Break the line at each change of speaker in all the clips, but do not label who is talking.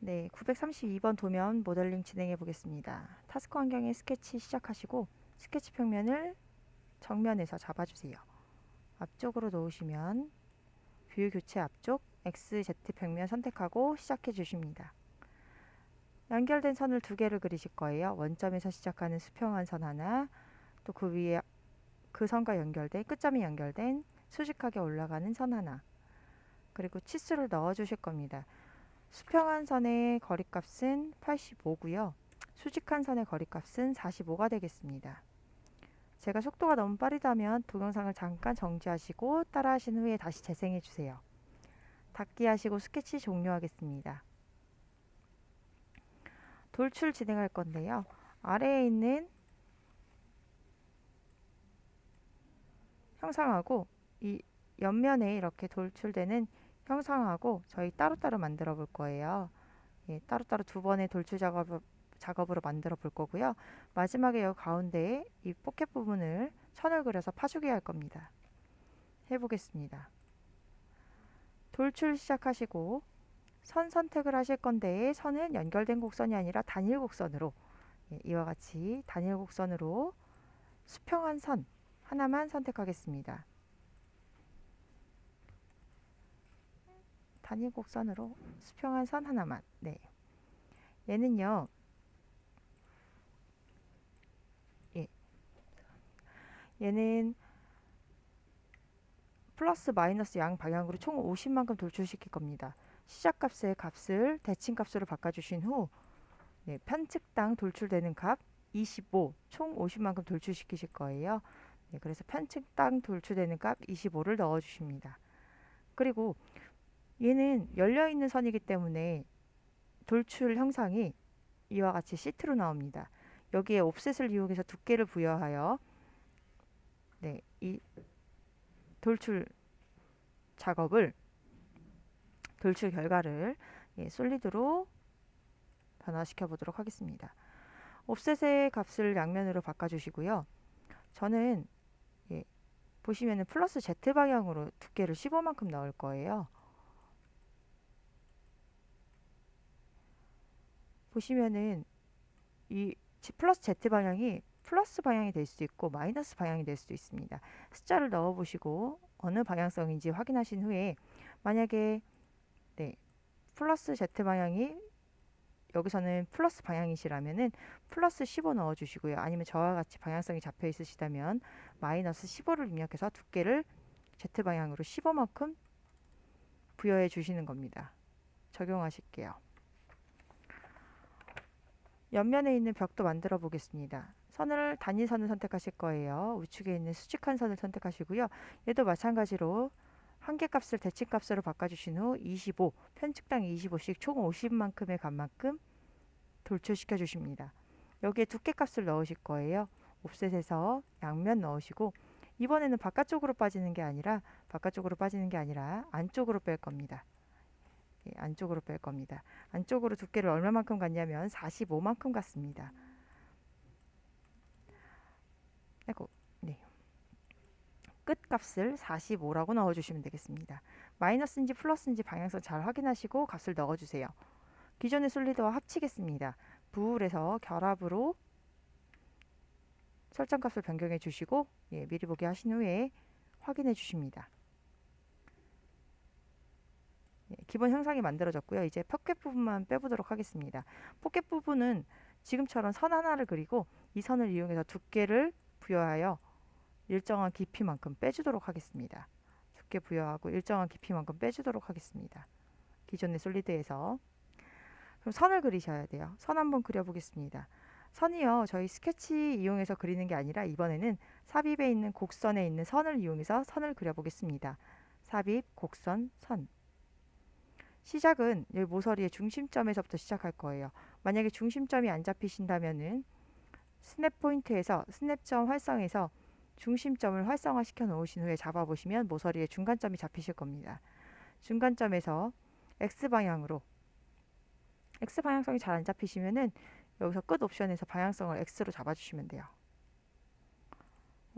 네, 932번 도면 모델링 진행해 보겠습니다. 타스크 환경에 스케치 시작하시고 스케치 평면을 정면에서 잡아주세요. 앞쪽으로 놓으시면 뷰 교체 앞쪽 XZ 평면 선택하고 시작해 주십니다. 연결된 선을 두 개를 그리실 거예요. 원점에서 시작하는 수평한 선 하나, 또 그 위에 그 선과 연결된 끝점이 연결된 수직하게 올라가는 선 하나, 그리고 치수를 넣어 주실 겁니다. 수평한 선의 거리값은 85고요. 수직한 선의 거리값은 45가 되겠습니다. 제가 속도가 너무 빠르다면 동영상을 잠깐 정지하시고 따라하신 후에 다시 재생해 주세요. 닫기 하시고 스케치 종료하겠습니다. 돌출 진행할 건데요. 아래에 있는 형상하고 이 옆면에 이렇게 돌출되는 형상하고 저희 따로따로 만들어 볼 거예요. 예, 따로따로 두 번의 돌출 작업, 작업으로 만들어 볼 거고요. 마지막에 이 가운데에 이 포켓 부분을 선을 그려서 파주게 할 겁니다. 해보겠습니다. 돌출 시작하시고 선 선택을 하실 건데 선은 연결된 곡선이 아니라 단일 곡선으로 예, 이와 같이 단일 곡선으로 수평한 선 하나만 선택하겠습니다. 단일 곡선으로 수평한 선 하나만. 네. 얘는요. 예. 얘는 플러스 마이너스 양 방향으로 총 50만큼 돌출시킬 겁니다. 시작값의 값을 대칭값으로 바꿔주신 후 네, 편측당 돌출되는 값 25, 총 50만큼 돌출시키실 거예요. 네, 그래서 편측당 돌출되는 값 25를 넣어주십니다. 그리고 얘는 열려 있는 선이기 때문에 돌출 형상이 이와 같이 시트로 나옵니다. 여기에 옵셋을 이용해서 두께를 부여하여 네, 이 돌출 작업을 돌출 결과를 예, 솔리드로 변화시켜 보도록 하겠습니다. 옵셋의 값을 양면으로 바꿔주시고요. 저는 예, 보시면은 플러스 Z 방향으로 두께를 15만큼 넣을 거예요. 보시면은 이 플러스 Z 방향이 플러스 방향이 될 수도 있고 마이너스 방향이 될 수도 있습니다. 숫자를 넣어 보시고 어느 방향성인지 확인하신 후에 만약에 네, 플러스 Z 방향이 여기서는 플러스 방향이시라면은 플러스 15 넣어 주시고요. 아니면 저와 같이 방향성이 잡혀 있으시다면 마이너스 15를 입력해서 두께를 Z 방향으로 15만큼 부여해 주시는 겁니다. 적용하실게요. 옆면에 있는 벽도 만들어 보겠습니다. 선을 단일선을 선택하실 거예요. 우측에 있는 수직한 선을 선택하시고요. 얘도 마찬가지로 한계값을 대칭값으로 바꿔주신 후 25, 편측당 25씩 총 50만큼의 값만큼 돌출시켜 주십니다. 여기에 두께값을 넣으실 거예요. 옵셋에서 양면 넣으시고 이번에는 바깥쪽으로 빠지는 게 아니라 바깥쪽으로 빠지는 게 아니라 안쪽으로 뺄 겁니다. 예, 안쪽으로 뺄 겁니다. 안쪽으로 두께를 얼마만큼 갔냐면 45만큼 갔습니다. 아이고, 네. 끝값을 45라고 넣어주시면 되겠습니다. 마이너스인지 플러스인지 방향성 잘 확인하시고 값을 넣어주세요. 기존의 솔리드와 합치겠습니다. 부울에서 결합으로 설정값을 변경해 주시고 예, 미리 보기 하신 후에 확인해 주십니다. 예, 기본 형상이 만들어졌고요. 이제 포켓 부분만 빼보도록 하겠습니다. 포켓 부분은 지금처럼 선 하나를 그리고 이 선을 이용해서 두께를 부여하여 일정한 깊이만큼 빼주도록 하겠습니다. 두께 부여하고 일정한 깊이만큼 빼주도록 하겠습니다. 기존의 솔리드에서 그럼 선을 그리셔야 돼요. 선 한번 그려보겠습니다. 선이요. 저희 스케치 이용해서 그리는 게 아니라 이번에는 삽입에 있는 곡선에 있는 선을 이용해서 선을 그려보겠습니다. 삽입, 곡선, 선. 시작은 모서리의 중심점에서부터 시작할 거예요. 만약에 중심점이 안 잡히신다면은 스냅 포인트에서 스냅점 활성에서 중심점을 활성화 시켜 놓으신 후에 잡아 보시면 모서리의 중간점이 잡히실 겁니다. 중간점에서 X 방향으로 X 방향성이 잘 안 잡히시면은 여기서 끝 옵션에서 방향성을 X로 잡아 주시면 돼요.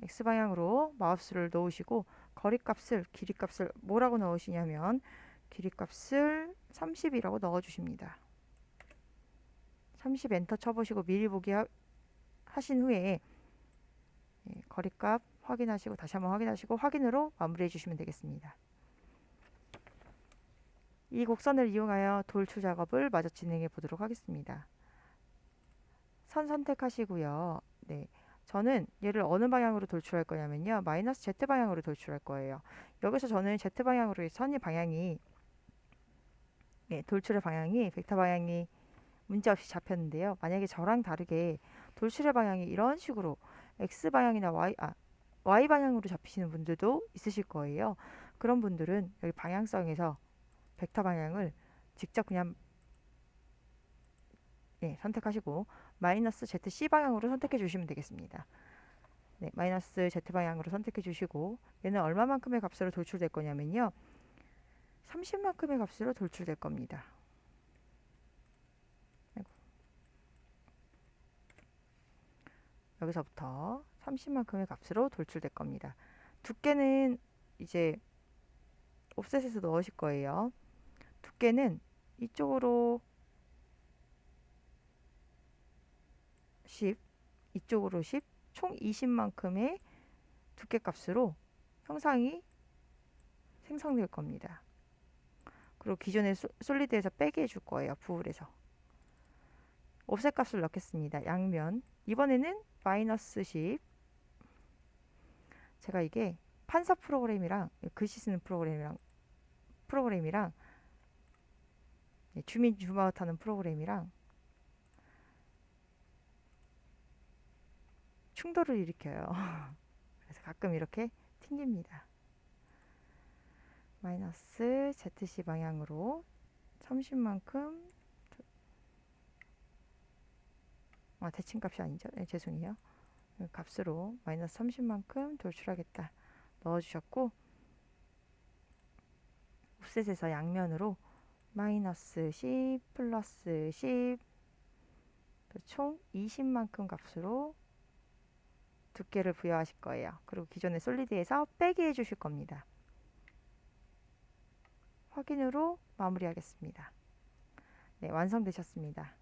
X 방향으로 마우스를 놓으시고 거리값을 길이값을 뭐라고 넣으시냐면 길이 값을 30이라고 넣어 주십니다. 30 엔터 쳐보시고 미리 보기 하, 하신 후에 예, 거리값 확인하시고 다시 한번 확인하시고 확인으로 마무리해 주시면 되겠습니다. 이 곡선을 이용하여 돌출 작업을 마저 진행해 보도록 하겠습니다. 선 선택하시고요. 네. 저는 얘를 어느 방향으로 돌출할 거냐면요. 마이너스 Z 방향으로 돌출할 거예요. 여기서 저는 Z 방향으로 선의 방향이 예, 돌출의 방향이 벡터 방향이 문제없이 잡혔는데요. 만약에 저랑 다르게 돌출의 방향이 이런 식으로 X 방향이나 Y 아 Y 방향으로 잡히시는 분들도 있으실 거예요. 그런 분들은 여기 방향성에서 벡터 방향을 직접 그냥 예, 선택하시고 마이너스 ZC 방향으로 선택해 주시면 되겠습니다. 네, 마이너스 Z 방향으로 선택해 주시고 얘는 얼마만큼의 값으로 돌출될 거냐면요. 30만큼의 값으로 돌출될 겁니다. 아이고. 여기서부터 30만큼의 값으로 돌출될 겁니다. 두께는 이제 옵셋에서 넣으실 거예요. 두께는 이쪽으로 10, 이쪽으로 10, 총 20만큼의 두께 값으로 형상이 생성될 겁니다. 그리고 기존의 솔리드에서 빼게 해줄 거예요. 부울에서. 옵셋 값을 넣겠습니다. 양면. 이번에는 마이너스 10. 제가 이게 판서 프로그램이랑 글씨 쓰는 프로그램이랑 프로그램이랑 예, 주민 주마웃 하는 프로그램이랑 충돌을 일으켜요. 그래서 가끔 이렇게 튕깁니다. 마이너스 ZC 방향으로 30만큼 아 대칭값이 아니죠? 네, 죄송해요. 값으로 마이너스 30만큼 돌출하겠다 넣어주셨고 옵셋에서 양면으로 마이너스 10 플러스 10총 20만큼 값으로 두께를 부여하실 거예요. 그리고 기존의 솔리드에서 빼기 해주실 겁니다. 확인으로 마무리하겠습니다. 네, 완성되셨습니다.